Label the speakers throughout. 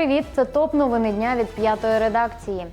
Speaker 1: Привіт, це топ новини дня від п'ятої редакції.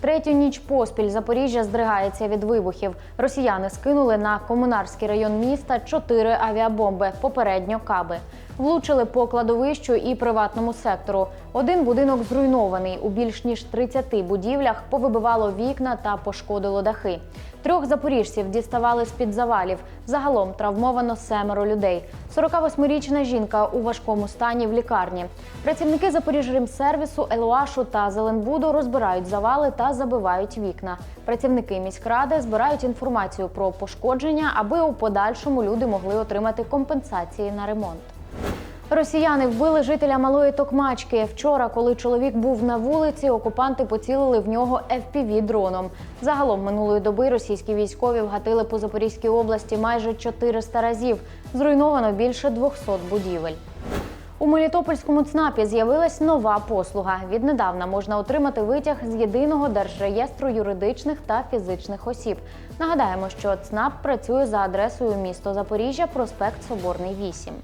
Speaker 1: Третю ніч поспіль Запоріжжя здригається від вибухів. Росіяни скинули на комунарський район міста чотири авіабомби, попередньо каби. Влучили по кладовищу і приватному сектору. Один будинок зруйнований. У більш ніж 30 будівлях повибивало вікна та пошкодило дахи. Трьох запоріжців діставали з-під завалів. Загалом травмовано семеро людей. 48-річна жінка у важкому стані в лікарні. Працівники Запоріжремсервісу, Елуашу та Зеленбуду розбирають завали та забивають вікна. Працівники міськради збирають інформацію про пошкодження, аби у подальшому люди могли отримати компенсації на ремонт. Росіяни вбили жителя малої Токмачки. Вчора, коли чоловік був на вулиці, окупанти поцілили в нього fpv дроном. Загалом минулої доби російські військові вгатили по Запорізькій області майже 400 разів. Зруйновано більше 200 будівель. У Мелітопольському ЦНАПі з'явилась нова послуга. Віднедавна можна отримати витяг з єдиного держреєстру юридичних та фізичних осіб. Нагадаємо, що ЦНАП працює за адресою місто Запоріжжя, проспект Соборний 8.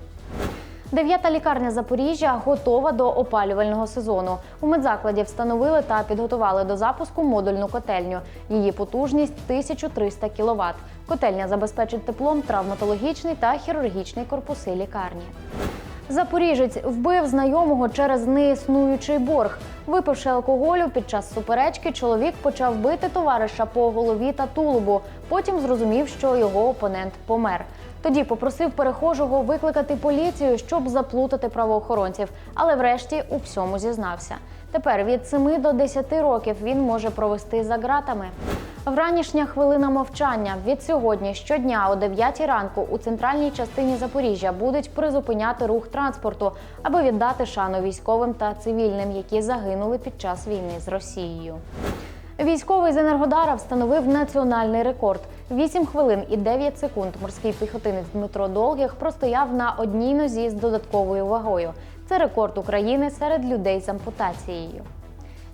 Speaker 1: Дев'ята лікарня Запоріжжя готова до опалювального сезону. У медзакладі встановили та підготували до запуску модульну котельню. Її потужність 1300 кВт. Котельня забезпечить теплом травматологічний та хірургічний корпуси лікарні. Запоріжець вбив знайомого через неіснуючий борг. Випивши алкоголю під час суперечки, чоловік почав бити товариша по голові та тулубу. Потім зрозумів, що його опонент помер. Тоді попросив перехожого викликати поліцію, щоб заплутати правоохоронців, але врешті у всьому зізнався. Тепер від 7 до 10 років він може провести за ґратами. Вранішня хвилина мовчання від сьогодні щодня о 9 ранку у центральній частині Запоріжжя будуть призупиняти рух транспорту, аби віддати шану військовим та цивільним, які загинули під час війни з Росією. Військовий з Енергодара встановив національний рекорд. 8 хвилин і 9 секунд морський піхотинець Дмитро Долгих простояв на одній нозі з додатковою вагою. Це рекорд України серед людей з ампутацією.